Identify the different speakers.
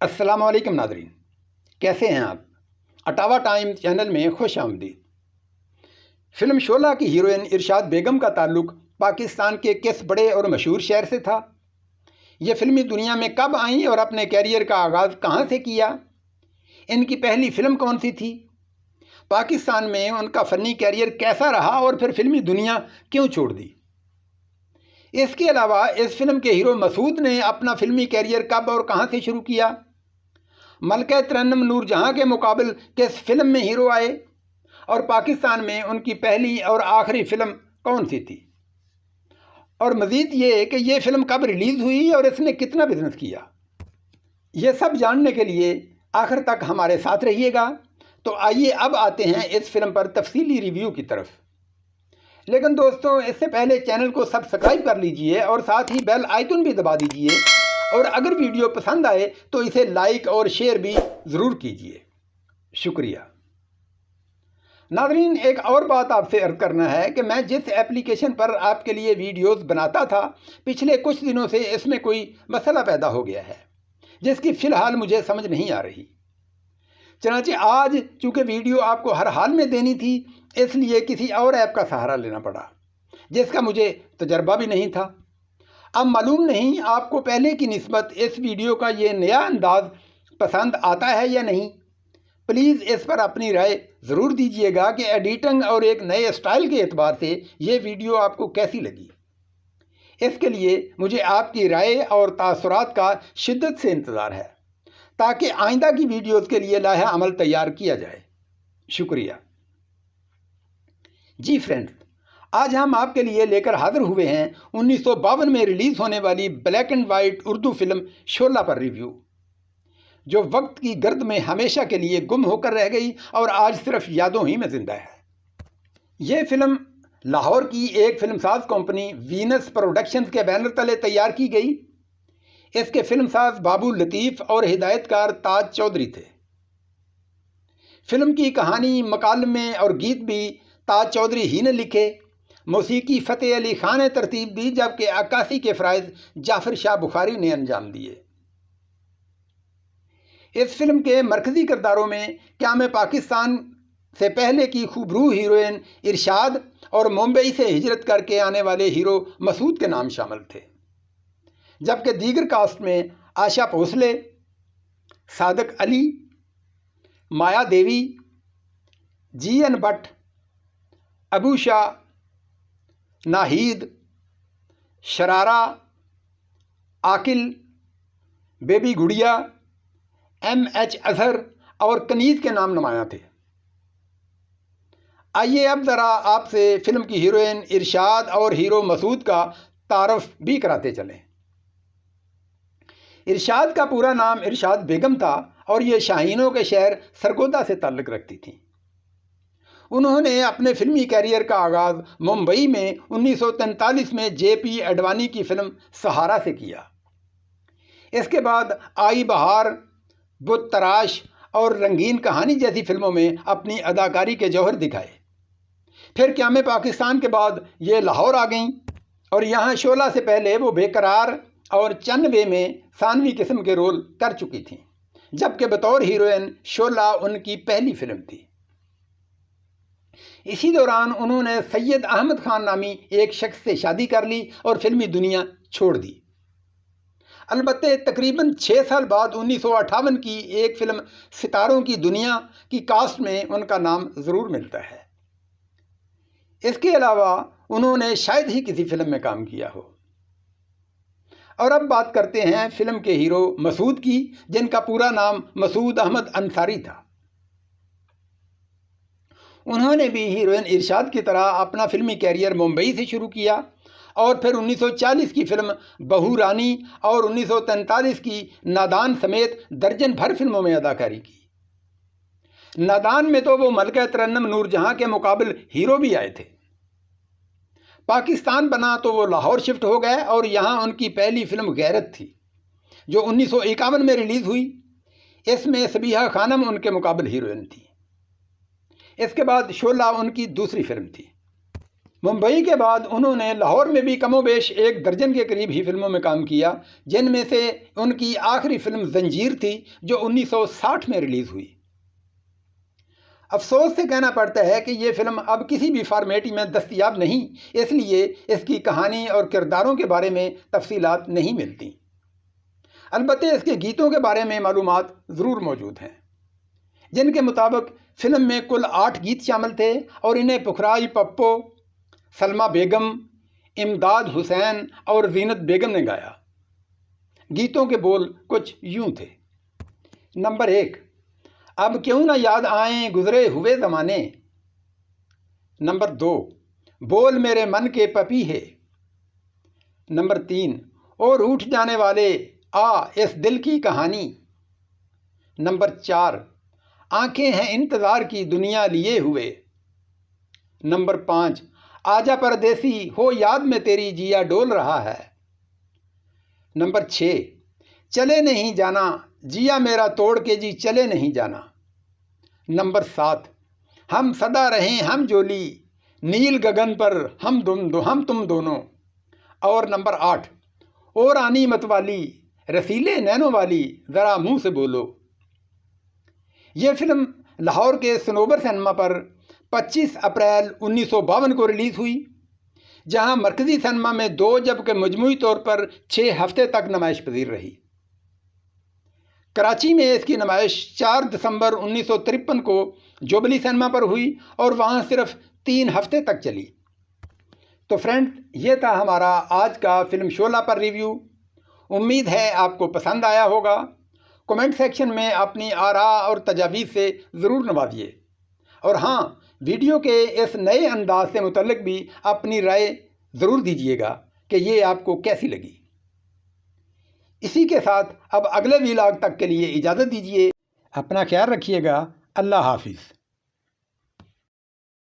Speaker 1: السلام علیکم ناظرین۔ کیسے ہیں آپ؟ اٹاوا ٹائم چینل میں خوش آمدید۔ فلم شولہ کی ہیروئن ارشاد بیگم کا تعلق پاکستان کے کس بڑے اور مشہور شہر سے تھا؟ یہ فلمی دنیا میں کب آئیں اور اپنے کیریئر کا آغاز کہاں سے کیا؟ ان کی پہلی فلم کون سی تھی؟ پاکستان میں ان کا فنی کیریئر کیسا رہا اور پھر فلمی دنیا کیوں چھوڑ دی؟ اس کے علاوہ اس فلم کے ہیرو مسعود نے اپنا فلمی کیریئر کب اور کہاں سے شروع کیا؟ ملکہ ترنم نور جہاں کے مقابل کس فلم میں ہیرو آئے؟ اور پاکستان میں ان کی پہلی اور آخری فلم کون سی تھی؟ اور مزید یہ کہ یہ فلم کب ریلیز ہوئی اور اس نے کتنا بزنس کیا؟ یہ سب جاننے کے لیے آخر تک ہمارے ساتھ رہیے گا۔ تو آئیے اب آتے ہیں اس فلم پر تفصیلی ریویو کی طرف۔ لیکن دوستو، اس سے پہلے چینل کو سبسکرائب کر لیجیے اور ساتھ ہی بیل آئیکن بھی دبا دیجیے۔ اور اگر ویڈیو پسند آئے تو اسے لائک اور شیئر بھی ضرور کیجیے۔ شکریہ۔ ناظرین، ایک اور بات آپ سے عرض کرنا ہے کہ میں جس اپلیکیشن پر آپ کے لیے ویڈیوز بناتا تھا، پچھلے کچھ دنوں سے اس میں کوئی مسئلہ پیدا ہو گیا ہے، جس کی فی الحال مجھے سمجھ نہیں آ رہی۔ چنانچہ آج چونکہ ویڈیو آپ کو ہر حال میں دینی تھی، اس لیے کسی اور ایپ کا سہارا لینا پڑا، جس کا مجھے تجربہ بھی نہیں تھا۔ اب معلوم نہیں آپ کو پہلے کی نسبت اس ویڈیو کا یہ نیا انداز پسند آتا ہے یا نہیں۔ پلیز اس پر اپنی رائے ضرور دیجیے گا کہ ایڈیٹنگ اور ایک نئے اسٹائل کے اعتبار سے یہ ویڈیو آپ کو کیسی لگی۔ اس کے لیے مجھے آپ کی رائے اور تاثرات کا شدت سے انتظار ہے تاکہ آئندہ کی ویڈیوز کے لیے لاہ عمل تیار کیا جائے۔ شکریہ۔ جی فرینڈ آج ہم آپ کے لیے لے کر حاضر ہوئے ہیں انیس سو باون میں ریلیز ہونے والی black and white Urdu film Shola per review, جو وقت کی گرد میں ہمیشہ کے لیے گم ہو کر رہ گئی اور آج صرف یادوں ہی میں زندہ ہے۔ یہ فلم لاہور کی ایک فلم ساز کمپنی وینس پروڈکشنز کے بینر تلے تیار کی گئی۔ اس کے فلم ساز بابو لطیف اور ہدایت کار تاج چودھری تھے۔ فلم کی کہانی مکالمے اور گیت بھی تاج چودھری ہی نے لکھے۔ موسیقی فتح علی خان نے ترتیب دی جبکہ عکاسی کے فرائض جعفر شاہ بخاری نے انجام دیے۔ اس فلم کے مرکزی کرداروں میں قیام پاکستان سے پہلے کی خوبرو ہیروئن ارشاد اور ممبئی سے ہجرت کر کے آنے والے ہیرو مسعود کے نام شامل تھے۔ جبکہ دیگر کاسٹ میں Asha Bhosle, Sadiq Ali, Maya Devi G N Butt, Abu Shah Nahid, Sharara, Aqil, Baby Gudiya, M H Azhar اور کنیز کے نام نمایاں تھے۔ آئیے اب ذرا آپ سے فلم کی ہیروئن ارشاد اور ہیرو مسعود کا تعارف بھی کراتے چلیں۔ ارشاد کا پورا نام ارشاد بیگم تھا اور یہ شاہینوں کے شہر سرگودا سے تعلق رکھتی تھیں۔ انہوں نے اپنے فلمی کیریئر کا آغاز ممبئی میں انیس سو تینتالیس میں جے پی اڈوانی کی فلم سہارا سے کیا۔ اس کے بعد آئی بہار، بت تراش اور رنگین کہانی جیسی فلموں میں اپنی اداکاری کے جوہر دکھائے۔ پھر قیام پاکستان کے بعد یہ لاہور آ گئیں اور یہاں شولہ سے پہلے وہ بے قرار اور چند وے میں ثانوی قسم کے رول کر چکی تھیں، جبکہ بطور ہیروئن شولہ ان کی پہلی فلم تھی۔ اسی دوران انہوں نے سید احمد خان نامی ایک شخص سے شادی کر لی اور فلمی دنیا چھوڑ دی۔ البتہ تقریباً چھ سال بعد انیس سو اٹھاون کی ایک فلم ستاروں کی دنیا کی کاسٹ میں ان کا نام ضرور ملتا ہے۔ اس کے علاوہ انہوں نے شاید ہی کسی فلم میں کام کیا ہو۔ اور اب بات کرتے ہیں فلم کے ہیرو مسعود کی، جن کا پورا نام مسعود احمد انصاری تھا۔ انہوں نے بھی ہیروئن ارشاد کی طرح اپنا فلمی کیریئر ممبئی سے شروع کیا اور پھر انیس سو چالیس کی فلم بہو رانی اور انیس سو تینتالیس کی نادان سمیت درجن بھر فلموں میں اداکاری کی۔ نادان میں تو وہ ملکہ ترنم نور جہاں کے مقابل ہیرو بھی آئے تھے۔ پاکستان بنا تو وہ لاہور شفٹ ہو گئے اور یہاں ان کی پہلی فلم غیرت تھی، جو انیس سو اکاون میں ریلیز ہوئی۔ اس میں سبیہ خانم ان کے مقابل ہیروئن تھی۔ اس کے بعد شولہ ان کی دوسری فلم تھی۔ ممبئی کے بعد انہوں نے لاہور میں بھی کم و بیش ایک درجن کے قریب ہی فلموں میں کام کیا، جن میں سے ان کی آخری فلم زنجیر تھی، جو انیس سو ساٹھ میں ریلیز ہوئی۔ افسوس سے کہنا پڑتا ہے کہ یہ فلم اب کسی بھی فارمیٹی میں دستیاب نہیں، اس لیے اس کی کہانی اور کرداروں کے بارے میں تفصیلات نہیں ملتی البتہ اس کے گیتوں کے بارے میں معلومات ضرور موجود ہیں۔ جن کے مطابق فلم میں کل آٹھ گیت شامل تھے اور انہیں پکھرائی پپو، سلمہ بیگم، امداد حسین اور زینت بیگم نے گایا۔ گیتوں کے بول کچھ یوں تھے۔ نمبر ایک، اب کیوں نہ یاد آئیں گزرے ہوئے زمانے۔ نمبر دو، بول میرے من کے پپی ہے۔ نمبر تین، اور اٹھ جانے والے آ اس دل کی کہانی۔ نمبر چار آنکھیں ہیں انتظار کی دنیا لیے ہوئے۔ نمبر پانچ، آجا پردیسی، ہو یاد میں تیری جیا ڈول رہا ہے۔ نمبر چھ، چلے نہیں جانا، جیا میرا توڑ کے جی چلے نہیں جانا۔ نمبر سات، ہم صدا رہیں ہم جولی، نیل گگن پر ہم دم دو، ہم تم دونوں۔ اور نمبر آٹھ اور آنی مت والی، رسیلے نینوں والی، ذرا منہ سے بولو۔ یہ فلم لاہور کے سنوبر سنیما پر پچیس اپریل انیس سو باون کو ریلیز ہوئی، جہاں مرکزی سنیما میں دو جبکہ مجموعی طور پر چھ ہفتے تک نمائش پذیر رہی۔ کراچی میں اس کی نمائش چار دسمبر انیس سو ترپن کو جوبلی سنیما پر ہوئی اور وہاں صرف تین ہفتے تک چلی۔ تو فرینڈ یہ تھا ہمارا آج کا فلم شولہ پر ریویو۔ امید ہے آپ کو پسند آیا ہوگا۔ کومنٹ سیکشن میں اپنی آراء اور تجاویز سے ضرور نوازیے۔ اور ہاں ویڈیو کے اس نئے انداز سے متعلق بھی اپنی رائے ضرور دیجیے گا کہ یہ آپ کو کیسی لگی۔ اسی کے ساتھ اب اگلے ویلاگ تک کے لیے اجازت دیجیے۔ اپنا خیال رکھیے گا۔ اللہ حافظ۔